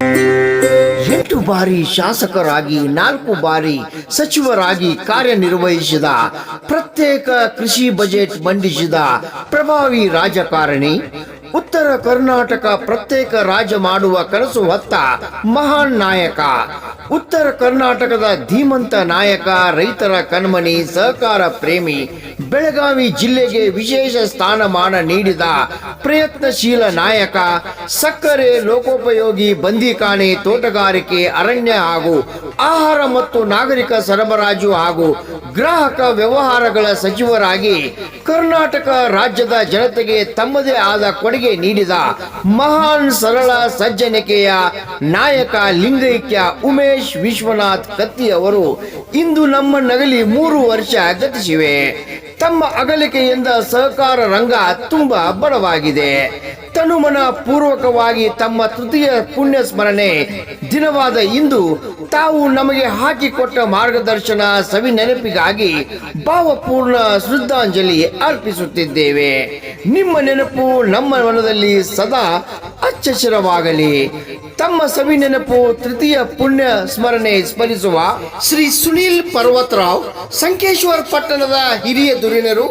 Thank you. ಬಾರಿ ಶಾಸಕರಾಗಿ, ನಾಲ್ಕು ಬಾರಿ ಸಚಿವರಾಗಿ ಕಾರ್ಯನಿರ್ವಹಿಸಿದ, ಪ್ರತ್ಯೇಕ ಕೃಷಿ ಬಜೆಟ್ ಮಂಡಿಸಿದ ಪ್ರಭಾವಿ ರಾಜಕಾರಣಿ, ಉತ್ತರ ಕರ್ನಾಟಕ ಪ್ರತ್ಯೇಕ ರಾಜ್ಯ ಮಾಡುವ ಕನಸು ಹೊತ್ತ ಮಹಾನ್ ನಾಯಕ, ಉತ್ತರ ಕರ್ನಾಟಕದ ಧೀಮಂತ ನಾಯಕ, ರೈತರ ಕಣ್ಮಣಿ, ಸಹಕಾರ ಪ್ರೇಮಿ, ಬೆಳಗಾವಿ ಜಿಲ್ಲೆಗೆ ವಿಶೇಷ ಸ್ಥಾನಮಾನ ನೀಡಿದ ಪ್ರಯತ್ನಶೀಲ ನಾಯಕ ಸಕ್ಕರೆ ಲೋಕೋಪಯೋಗಿ ಬಂದಿಖಾನೆ ತೋಟಗಾರಿಕೆ, ಅರಣ್ಯ ಹಾಗೂ ಆಹಾರ ಮತ್ತು ನಾಗರಿಕ ಸರಬರಾಜು ಹಾಗೂ ಗ್ರಾಹಕ ವ್ಯವಹಾರಗಳ ಸಚಿವರಾಗಿ ಕರ್ನಾಟಕ ರಾಜ್ಯದ ಜನತೆಗೆ ತಮ್ಮದೇ ಆದ ಕೊಡುಗೆ ನೀಡಿದ ಮಹಾನ್ ಸರಳ ಸಜ್ಜನಿಕೆಯ ನಾಯಕ ಲಿಂಗೈಕ್ಯ ಉಮೇಶ್ ವಿಶ್ವನಾಥ್ ಕತ್ತಿ ಅವರು ಇಂದು ನಮ್ಮ ನಗಲಿ ಮೂರು ವರ್ಷ ಗತಿಸಿವೆ. ತಮ್ಮ ಅಗಲಿಕೆಯಿಂದ ಸಹಕಾರ ರಂಗ ತುಂಬಾ ಬಡವಾಗಿದೆ. ತನುಮನ ಪೂರ್ವಕವಾಗಿ ತಮ್ಮ ತೃತೀಯ ಪುಣ್ಯ ಸ್ಮರಣೆ ದಿನವಾದ ಇಂದು ತಾವು ನಮಗೆ ಹಾಕಿಕೊಟ್ಟ ಮಾರ್ಗದರ್ಶನ ಸವಿ ನೆನಪಿಗಾಗಿ ಭಾವಪೂರ್ಣ ಶ್ರದ್ಧಾಂಜಲಿ ಅರ್ಪಿಸುತ್ತಿದ್ದೇವೆ. ನಿಮ್ಮ ನೆನಪು ನಮ್ಮ ಮನದಲ್ಲಿ ಸದಾ ಅಚ್ಚಚಿರವಾಗಲಿ ತಮ್ಮ ಸವಿ ನೆನಪು ತೃತೀಯ ಪುಣ್ಯ ಸ್ಮರಣೆ ಸ್ಮರಿಸುವ ಶ್ರೀ ಸುನೀಲ್ ಪರ್ವತರಾವ್ ಸಂಕೇಶ್ವರ್ ಪಟ್ಟಣದ ಹಿರಿಯ ದುರಿನರು